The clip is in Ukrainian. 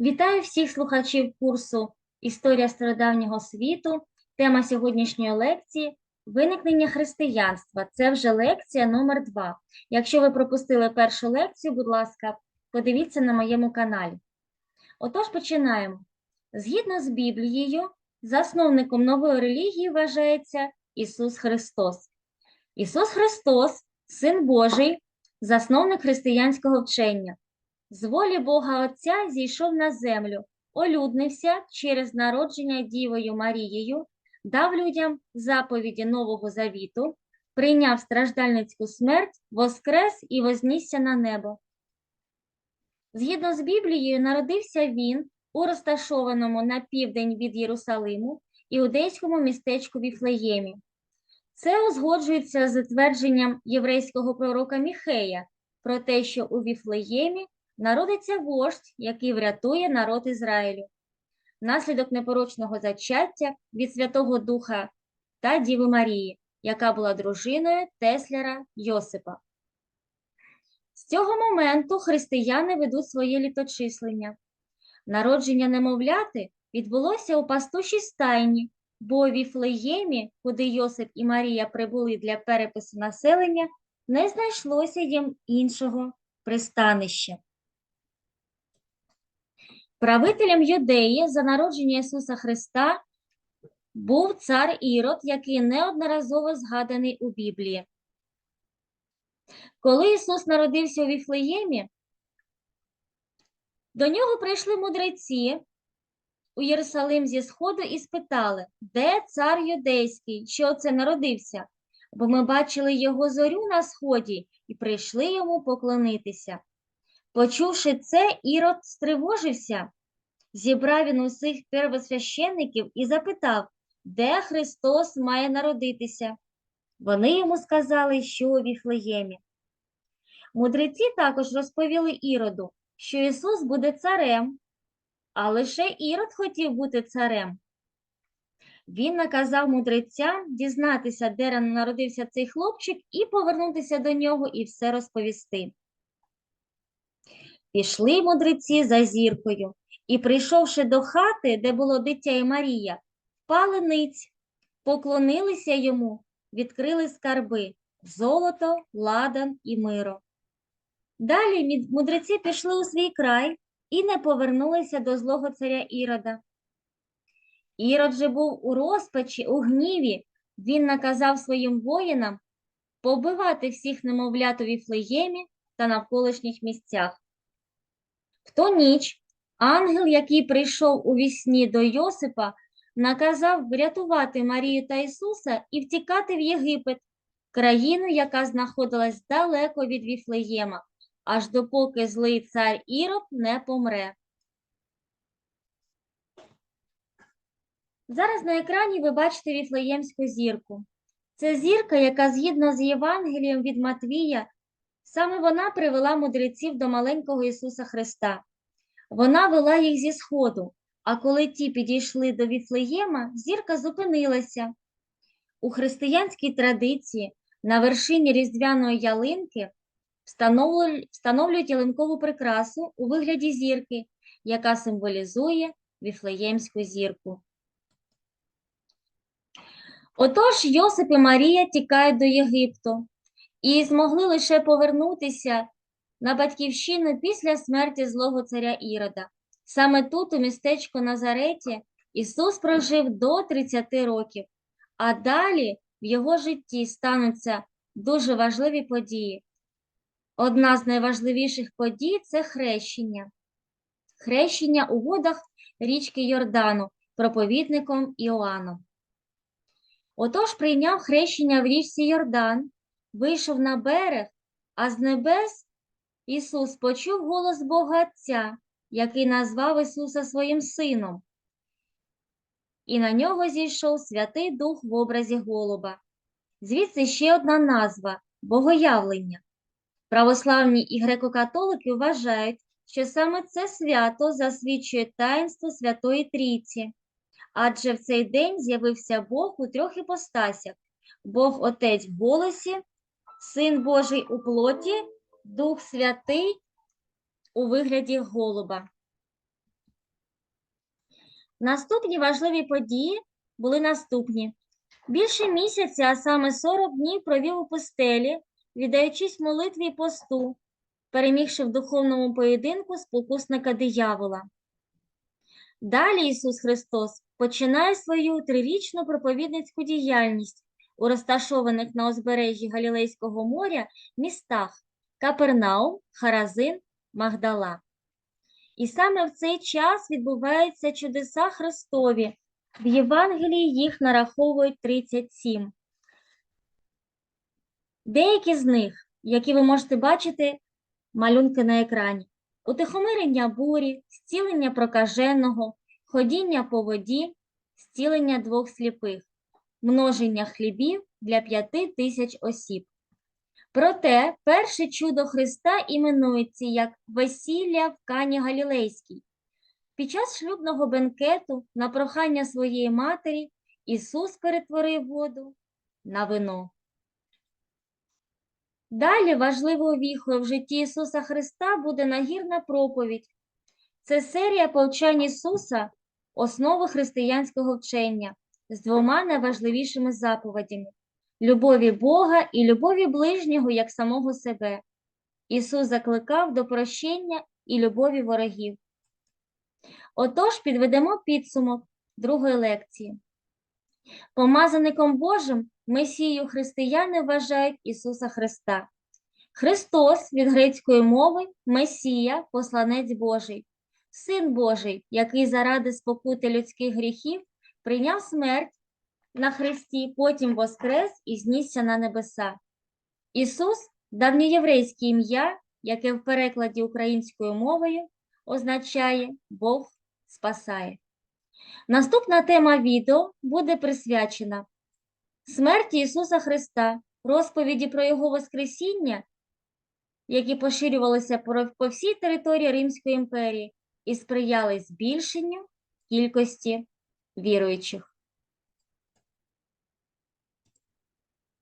Вітаю всіх слухачів курсу Історія стародавнього світу. Тема сьогоднішньої лекції виникнення християнства. Це вже лекція номер 2. Якщо ви пропустили першу лекцію, будь ласка, подивіться на моєму каналі. Отож, починаємо. Згідно з Біблією, засновником нової релігії вважається Ісус Христос. Ісус Христос, Син Божий, засновник християнського вчення. З волі Бога Отця зійшов на землю, олюднився через народження Дівою Марією, дав людям заповіді Нового Завіту, прийняв страждальницьку смерть, воскрес і вознісся на небо. Згідно з Біблією, народився він у розташованому на південь від Єрусалиму іудейському містечку Віфлеємі. Це узгоджується з твердженням єврейського пророка Міхея про те, що у Віфлеємі народиться вождь, який врятує народ Ізраїлю, внаслідок непорочного зачаття від Святого Духа та Діви Марії, яка була дружиною Тесляра Йосипа. З цього моменту християни ведуть своє літочислення. Народження немовляти відбулося у пастушій стайні, бо у Віфлеємі, куди Йосип і Марія прибули для перепису населення, не знайшлося їм іншого пристанища. Правителем Юдеї за народження Ісуса Христа був цар Ірод, який неодноразово згаданий у Біблії. Коли Ісус народився у Віфлеємі, до нього прийшли мудреці у Єрусалим зі сходу і спитали, де цар юдейський, що це народився? Бо ми бачили його зорю на сході і прийшли йому поклонитися. Почувши це, Ірод стривожився, зібрав він усіх первосвященників і запитав, де Христос має народитися. Вони йому сказали, що у Віфлеємі. Мудреці також розповіли Іроду, що Ісус буде царем, а лише Ірод хотів бути царем. Він наказав мудрецям дізнатися, де народився цей хлопчик, і повернутися до нього і все розповісти. Пішли мудреці за зіркою, і, прийшовши до хати, де було дитя і Марія, впали ниць, поклонилися йому, відкрили скарби золото, ладан і миро. Далі мудреці пішли у свій край і не повернулися до злого царя Ірода. Ірод же був у розпачі, у гніві. Він наказав своїм воїнам побивати всіх немовлят у Віфлеємі та навколишніх місцях. В ту ніч ангел, який прийшов у вісні до Йосипа, наказав врятувати Марію та Ісуса і втікати в Єгипет, країну, яка знаходилась далеко від Віфлеєма, аж допоки злий цар Ірод не помре. Зараз на екрані ви бачите Віфлеємську зірку. Це зірка, яка згідно з Євангелієм від Матвія, саме вона привела мудреців до маленького Ісуса Христа. Вона вела їх зі сходу, а коли ті підійшли до Віфлеєма, зірка зупинилася. У християнській традиції на вершині різдвяної ялинки встановлюють ялинкову прикрасу у вигляді зірки, яка символізує Віфлеємську зірку. Отож, Йосип і Марія тікають до Єгипту і змогли лише повернутися на батьківщину після смерті злого царя Ірода. Саме тут, у містечку Назареті, Ісус прожив до 30 років, а далі в його житті стануться дуже важливі події. Одна з найважливіших подій це хрещення. Хрещення у водах річки Йордану проповідником Іоанном. Отож прийняв хрещення в річці Йордан, вийшов на берег, а з небес Ісус почув голос Бога Отця, який назвав Ісуса своїм сином. І на нього зійшов Святий Дух в образі голуба. Звідси ще одна назва Богоявлення. Православні і греко-католики вважають, що саме це свято засвідчує таїнство Святої Трійці, адже в цей день з'явився Бог у трьох іпостасях: Бог Отець в голосі, Син Божий у плоті, Дух Святий у вигляді голуба. Наступні важливі події були наступні. Більше місяця, а саме 40 днів провів у пустелі, віддаючись молитві й посту, перемігши в духовному поєдинку спокусника диявола. Далі Ісус Христос починає свою трирічну проповідницьку діяльність у розташованих на узбережжі Галілейського моря містах Капернаум, Харазин, Магдала. І саме в цей час відбуваються чудеса Христові. В Євангелії їх нараховують 37. Деякі з них, які ви можете бачити, малюнки на екрані. Утихомирення бурі, зцілення прокаженого, ходіння по воді, зцілення двох сліпих, множення хлібів для п'яти тисяч осіб. Проте перше чудо Христа іменується як весілля в Кані Галілейській. Під час шлюбного бенкету на прохання своєї матері Ісус перетворив воду на вино. Далі важливою віхою в житті Ісуса Христа буде нагірна проповідь. Це серія повчань Ісуса, основи християнського вчення з двома найважливішими заповідями любові Бога і любові ближнього як самого себе. Ісус закликав до прощення і любові ворогів. Отож, підведемо підсумок другої лекції. Помазаником Божим Месією християни вважають Ісуса Христа. Христос від грецької мови Месія, посланець Божий, Син Божий, який заради спокути людських гріхів прийняв смерть на Христі, потім воскрес і знісся на небеса. Ісус давньоєврейське ім'я, яке в перекладі українською мовою означає Бог спасає. Наступна тема відео буде присвячена смерті Ісуса Христа, розповіді про Його Воскресіння, які поширювалися по всій території Римської імперії і сприяли збільшенню кількості віруючих.